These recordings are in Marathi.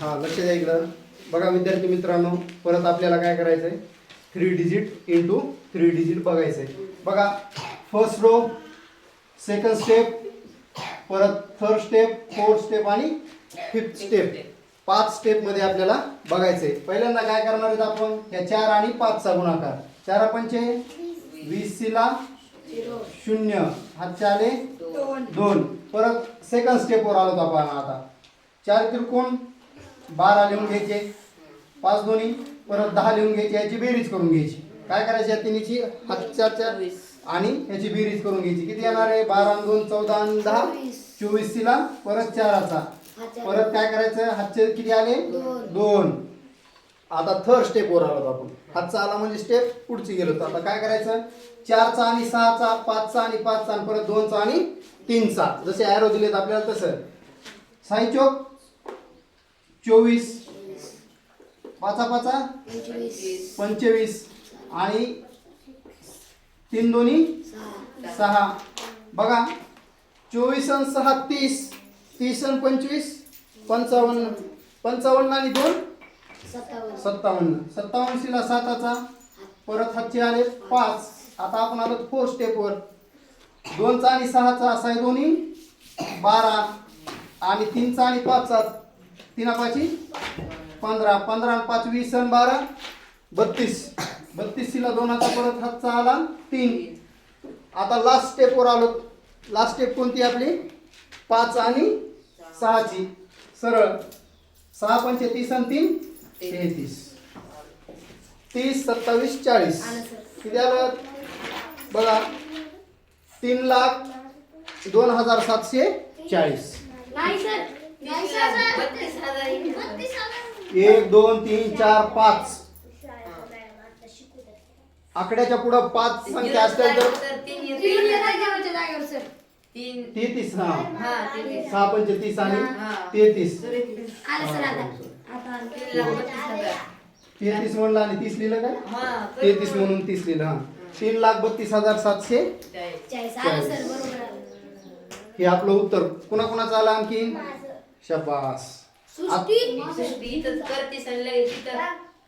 हा लक्ष द्या इकडं. बघा विद्यार्थी मित्रांनो परत आपल्याला काय करायचं आहे three digit into three digit बघायचं आहे बघा फर्स्ट रो सेकंड स्टेप परत थर्ड स्टेप फोर्थ स्टेप आणि फिफ्थ स्टेप पाच स्टेपमध्ये आपल्याला बघायचं आहे पहिल्यांदा काय करणार आहेत आपण? या चार आणि पाचचा गुणाकार. चार पंचे वीस ला शून्य. हातचे आले दोन. परत सेकंड स्टेपवर आलो आपण आता. चार त्रिकोण? बारा लिहून घ्यायचे पाच दोन्ही परत दहा लिहून घ्यायचे याची बेरीज करून घ्यायची. काय करायची या तिन्हीची? हातच्या चार आणि याची बेरीज करून घ्यायची. किती येणार आहे? बारा आणि दोन चौदा आणि दहा? चोवीस. ला परत चाराचा. परत काय करायचं? हातचे किती आले? दोन. आता थर्ड स्टेपवर आलो आपण. हातचा आला म्हणजे स्टेप पुढची गेलो तर आता काय करायचं? चारचा आणि सहाचा पाचचा आणि पाचचा आणि परत दोनचा आणि तीनचा. जसे ॲरो दिलेत आपल्याला तसं. साई चौक चोवीस. पाचा पाचा. पंचवीस. आणि तीन दोन्ही? सहा. बघा. चोवीस आणि सहा तीस. तीस आणि पंचवीस पंचावन्न. पंचावन्न आणि दोन? सत्तावन्न. सत्तावन्न. शिला साताचा परत हातचे आले पाच. आता आपण आलो फोर स्टेपवर दोनचा आणि सहाचा असा आहे दोन्ही. बारा. आणि तीनचा आणि पाचचा. तीन पाची पंधरा. पंधरा आणि पाच वीस आणि बारा. बत्तीस. बत्तीस शिला दोनाचा परत हातचा आला तीन. आता लास्ट स्टेपवर आलो. लास्ट स्टेप कोणती आपली? पाच आणि सहाची. सरळ. सहा पंचे तीस आणि तीन तेहतीस. तीस सत्तावीस चाळीस. किती आलं? बघा. तीन लाख दोन हजार सातशे चाळीस. एक दोन तीन चार पाच. आकड्याच्या पुढं पाच संख्या असतील तर तेहतीस हा हा तीन सहा पंचे तीस आणि हा. तेहतीस. आलं सर आता. आता आलं. तेहतीस म्हणलं आणि तीस लिहिलं काय? तेहतीस म्हणून तीस लिहिलं हा. तीन लाख बत्तीस हजार सातशे चाळीस. आलं सर बरोबर आलं. हे शबास.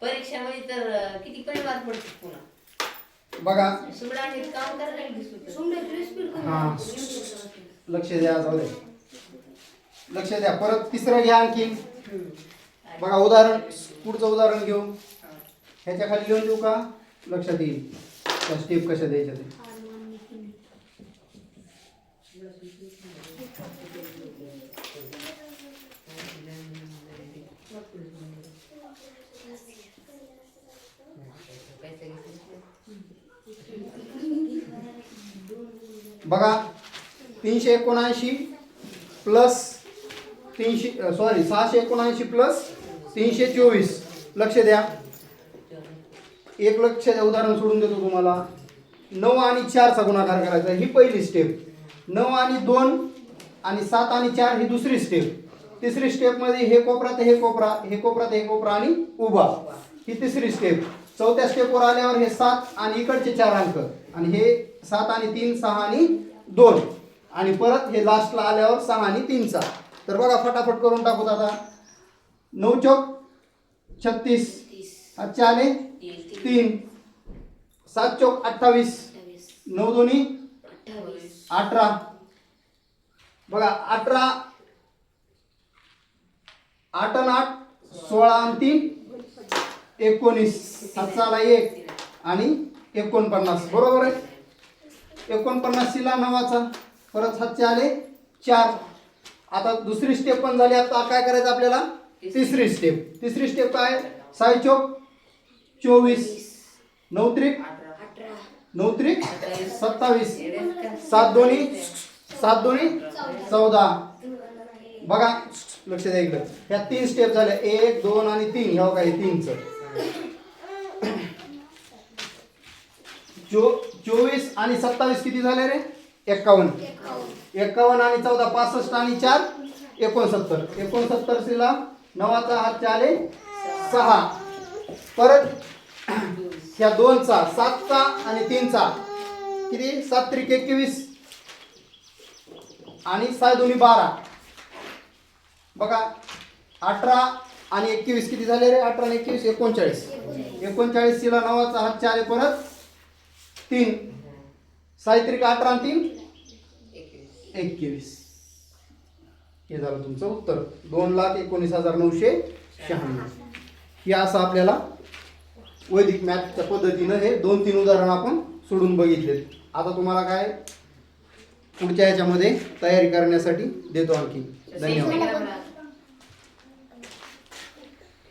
परीक्षामध्ये तर किती कमी मार्क पडतात पुन्हा. बघा. काम करायला हा. लक्ष द्या जाऊ दे. लक्ष द्या. परत तिसरं घ्या आणखी. बघा उदाहरण. पुढचं उदाहरण घेऊ. ह्याच्या खाली लिहून देऊ का? लक्षात येईल. त्या स्टेप कशा द्यायच्या ते. बघा तीनशे एकोणऐंशी प्लस तीनशे सॉरी सहाशे एकोणऐंशी प्लस तीनशे चोवीस. लक्ष द्या. एक लक्ष द्या उदाहरण सोडून देतो तुम्हाला. नऊ आणि चारचा गुणाकार करायचा ही पहिली स्टेप नऊ आणि दोन आणि सात आणि चार ही दुसरी स्टेप तिसरी स्टेपमध्ये हे कोपरा ते हे कोपरा हे कोपरा ते हे कोपरा आणि उभा. ही तिसरी स्टेप चौथ्या स्टेपवर आल्यावर हे सात आणि इकडचे चार अंक. आणि हे सात आणि तीन सहा आणि दोन. आणि परत हे लास्टला आल्यावर सहा आणि तीनचा तर बघा फटाफट करून टाकू आता नऊ चौक छत्तीस. आजचे आले? तीन. सात चौक अठ्ठावीस. नऊ दोन्ही? अठरा. बघा अठरा आठ आणि आठ सोळा आणि तीन. एकोणीस सातसाला एक आणि एकोणपन्नास. बरोबर आहे? एकोणपन्नासशीला नवाचा. परत सातशे आले चार. आता दुसरी स्टेप पण झाली. आता काय करायचं आपल्याला? तिसरी स्टेप तिसरी स्टेप काय? साई चौक. चोवीस. नऊ त्रिक नऊ त्रिक सत्तावीस. सात दोन्ही. सात दोन्ही. चौदा. बघा. लक्ष द्या इकडं. ह्या तीन स्टेप झाल्या. एक दोन आणि तीन. ह्या काय तीनचं. चो चोवीस आणि सत्तावीस किती झाले रे? एक्कावन्न एक्कावन्न आणि चौदा पासष्ट आणि चार एकोणसत्तर. एकोणसत्तर शिला नवाचा हातचे आले सहा. परत ह्या दोनचा सातचा आणि तीनचा. किती? सात त्रिक एकवीस. आणि सहा दोन्ही बारा. बघा अठरा आणि एकवीस किती झाले रे? अठरा एकवीस एकोणचाळीस. एकोणचाळीसला नवाचा हात चार परत. तीन. साहित्रिक अठरा आणि तीन? एकवीस. हे झालं तुमचं उत्तर. दोन लाख एकोणीस हजार नऊशे शहाण्णव. हे असं आपल्याला वैदिक मॅथच्या पद्धतीनं हे दोन तीन उदाहरण आपण सोडून बघितले आता तुम्हाला काय पुढच्या ह्याच्यामध्ये तयारी करण्यासाठी देतो आणखी. धन्यवाद?